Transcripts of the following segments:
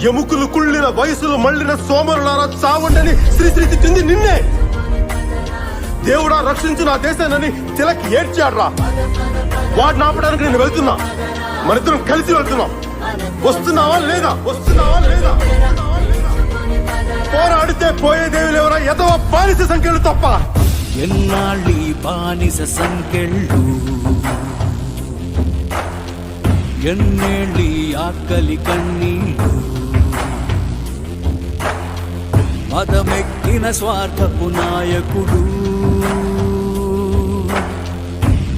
ఎముకలు కుళ్ళిన వయసులు మళ్ళిన సోమరులారా చావండని శ్రీశ్రీతి చెంది నిన్నే. దేవుడా రక్షించు నా దేశానని తిలక్ ఏడ్చాడ్రా. వాడిని ఆపడానికి నేను వెళ్తున్నా. మనిద్దరం కలిసి వెళ్తున్నాం. వస్తున్నావా లేదా? వస్తున్నావా లేదా? పోరాడితే పోయేదేవి లేవరా? ఎదవ బానిస సంఖ్యలు తప్ప. ఎన్నాళ్ళి బానిస సంకెళ్ళు ఎన్నేళ్ళి ఆకలి కన్నీళ్ళు? మదమెక్కిన స్వార్థపు నాయకుడు.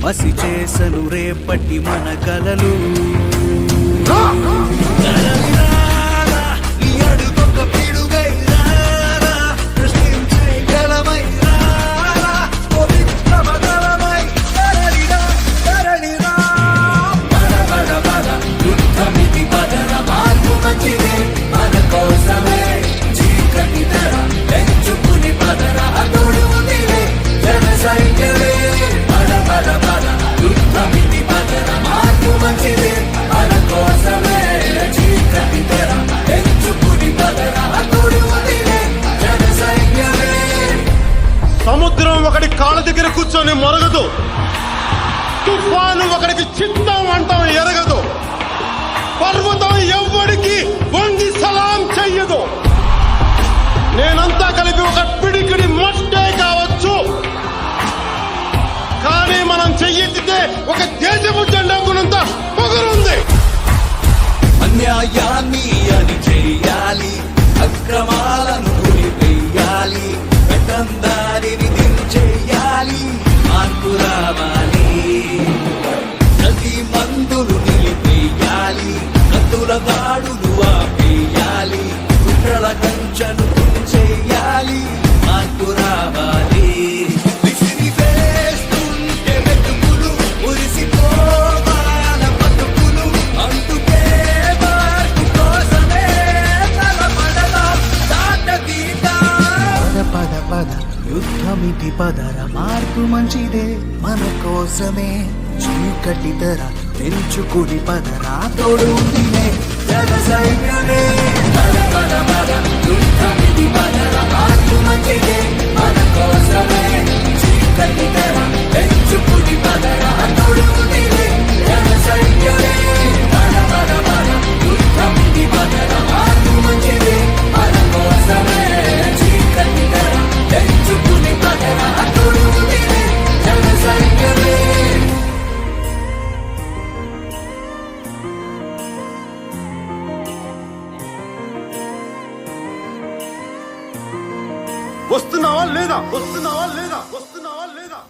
మసి చేసను రేపటి మన కలలు. సముద్రం ఒకటి కాళ్ళ దగ్గర కూర్చొని మొరగదు. తుఫాను ఒకడికి చిత్తం అంటాం ఎరగదు. పర్వతం ఎవ్వడికి వంగి సలాం చెయ్యదు. నేనంతా కలిపి ఒక పిడికిడి మట్టే కావచ్చు. కానీ మనం చెయ్యెత్తితే ఒక దేశపు జెండా గుణంత పొగరుంది. అన్యాయాన్ని అని చేయాలి అక్రమాలను దాడులు ఆపేయాలి. కుట్రల కంచెను చేయాలి. మార్పు రావాలి. విసిరి మార్పు పద యుద్ధమిటి పదర. మార్పు మంచిదే మన కోసమే. చీకటి తర. తెంచుకుని పదరా తోడు ఉందిలే వస్తున్నావా లేదా? వస్తున్నావా లేదా? వస్తున్నావా లేదా?